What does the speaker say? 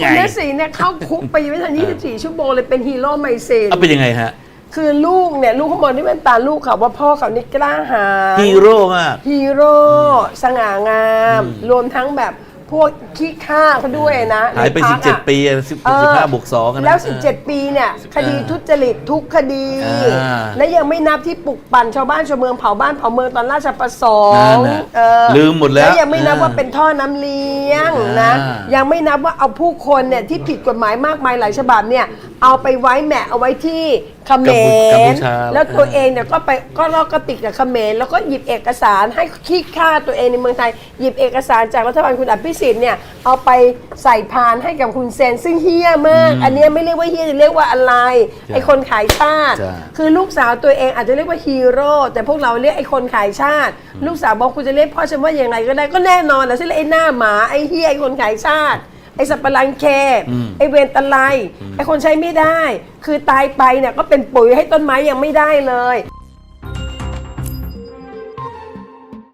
ไงคุณแม่สีเนี่ยเข้าคุกไปยังไม่ทัน24 ชั่วโมงเลยเป็นฮีโร่ไมเซนเอาเป็นยังไงฮะ คือลูกเนี่ย ลูกเขาบอกที่เป็นตาลูกเขาว่าพ่อเขานี่กล้าหาญฮีโร่มาก ฮีโร่สง่างาม รวมทั้งแบบ พวกขี้ข้าเขาด้วยนะหายไป ในพักอะ 17 ปีสิบเออสิบห้าบวกสองอะนะ แล้ว 17 ปีเนี่ยคดีทุจริตทุกคดี อ่า และยังไม่นับที่ปลุกปั่นชาวบ้านชาวเมืองเผาบ้านเผาเมืองตอนราชประสงนั่นค์น่ะเออลืมหมดแล้วและยังไม่นับอ่าว่าเป็นท่อน้ำเลี้ยงนะ อ่ายั ยังไม่นับว่าเอาผู้คนเนี่ยที่ผิดกฎหมายมากมายหลายฉบับเนี่ยเอาไปไว้แหมะเอาไว้ที่ เขมกัมพูรชา แล้วตัวเองเนี่ยก็ไปก็ลอกกระติกกับเขมรแล้วก็หยิบเอกสารให้ขี้ข้าตัวเองในเมืองไทย หยิบเอกสารจากรัฐบาลคุณอภิสิทธิ์เนี่ยเอาไปใส่พานให้กับคุณเซนซึ่งเฮี้ยมาก อันเนี้ยไม่เรียกว่าเฮี้ยจะเรียกว่าอะไรไอ้คนขายชาติ จ้ะ คือลูกสาวตัวเองอาจจะเรียกว่าฮีโร่แต่พวกเราเรียกไอ้คนขายชาติ ลูกสาวบอกคุณจะเรียกพ่อฉันว่าอย่างไรก็ได้ก็แน่นอนแหละฉันเรียกไอ้หน้าหมาไอ้เฮียไอ้คนขายชาติ ไอ้สับปะรังเคไอ้เวรตะไลไอ้คนใช้ไม่ได้ คือตายไปเนี่ยก็เป็นปุ๋ยให้ต้นไม้ยังไม่ได้เลย